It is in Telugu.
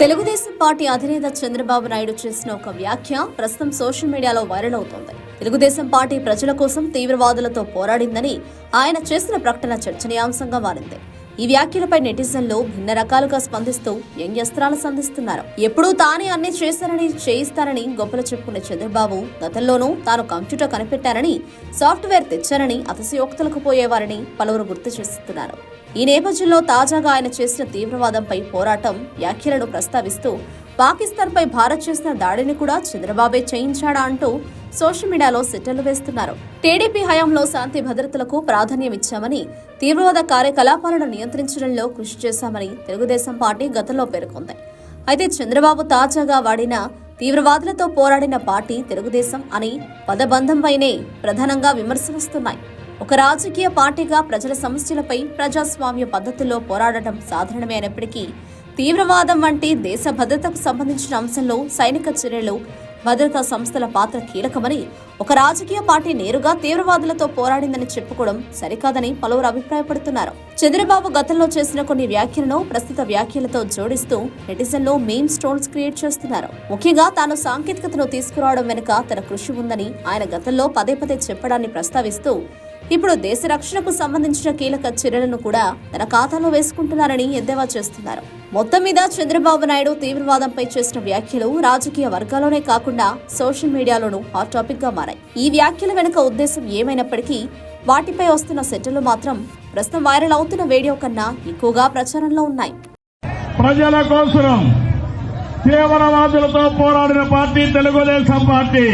తెలుగుదేశం పార్టీ అధినేత చంద్రబాబు నాయుడు చేసిన ఒక వ్యాఖ్య ప్రస్తుతం సోషల్ మీడియాలో వైరల్ అవుతోంది. తెలుగుదేశం పార్టీ ప్రజల కోసం తీవ్రవాదులతో పోరాడిందని ఆయన చేసిన ప్రకటన చర్చనీయాంశంగా మారింది. ఈ వ్యాఖ్యలపై నెటిజన్లు భిన్న రకాలుగా స్పందిస్తూ వ్యంగ్యస్త్రాలు సంధిస్తున్నారు. ఎప్పుడూ తానే అన్ని చేశానని చేయిస్తానని గొప్పలు చెప్పుకునే చంద్రబాబు గతంలోనూ తాను కంప్యూటర్ కనిపెట్టారని సాఫ్ట్వేర్ తెచ్చారని అతిశయోక్తులకు పోయేవారని పలువురు గుర్తు చేస్తున్నారు. ఈ నేపథ్యంలో తాజాగా ఆయన చేసిన తీవ్రవాదంపై పోరాటం వ్యాఖ్యలను ప్రస్తావిస్తూ పాకిస్తాన్పై భారత్ చేసిన దాడిని కూడా చంద్రబాబే చేయించాడా అంటూ సోషల్ మీడియాలో సెటర్లు వేస్తున్నారు. టీడీపీ హయాంలో శాంతి భద్రతలకు ప్రాధాన్యం ఇచ్చామని తీవ్రవాద కార్యకలాపాలను నియంత్రించడంలో కృషి చేశామని తెలుగుదేశం పార్టీ గతంలో పేర్కొంది. అయితే చంద్రబాబు తాజాగా వాడిన తీవ్రవాదులతో పోరాడిన పార్టీ తెలుగుదేశం అని పదబంధంపైనే ప్రధానంగా విమర్శలు వస్తున్నాయి. ఒక రాజకీయ పార్టీగా ప్రజల సమస్యలపై ప్రజాస్వామ్య పద్ధతుల్లో పోరాడటం సాధారణమే అయినప్పటికీ తీవ్రవాదం వంటి దేశ భద్రతకు సంబంధించిన అంశంలో సైనిక చర్యలు భద్రతా సంస్థల పాత్ర కీలకమని ఒక రాజకీయ పార్టీ నేరుగా తీవ్రవాదులతో పోరాడిందని చెప్పుకోవడం సరికాదని పలువురు అభిప్రాయపడుతున్నారు. చంద్రబాబు గతంలో చేసిన కొన్ని వ్యాఖ్యలను ప్రస్తుత వ్యాఖ్యలతో జోడిస్తూ నెటిజన్లో మీమ్ స్టోన్స్ క్రియేట్ చేస్తున్నారు. ముఖ్యంగా తాను సాంకేతికతను తీసుకురావడం వెనుక తన కృషి ఉందని ఆయన గతంలో పదే పదే చెప్పడాన్ని ప్రస్తావిస్తూ ఇప్పుడు దేశ రక్షణకు సంబంధించిన కీలక చర్యలను కూడా తన ఖాతాలో వేసుకుంటున్నారని ఎద్దేవా చేస్తున్నారు. మొత్తం మీద చంద్రబాబు నాయుడు తీవ్రవాదంపై చేసిన వ్యాఖ్యలు రాజకీయ వర్గాల్లోనే కాకుండా సోషల్ మీడియాలోనూ హాట్ టాపిక్గా మారాయి. ఈ వ్యాఖ్యల వెనుక ఉద్దేశం ఏమైనప్పటికీ వాటిపై వస్తున్న సెటలు మాత్రం ప్రస్తుతం వైరల్ అవుతున్న వీడియో కన్నా ఎక్కువగా ప్రచారంలో ఉన్నాయి. ప్రజల కోసం తీవ్రవాదులతో పోరాడిన పార్టీ తెలుగుదేశం పార్టీ.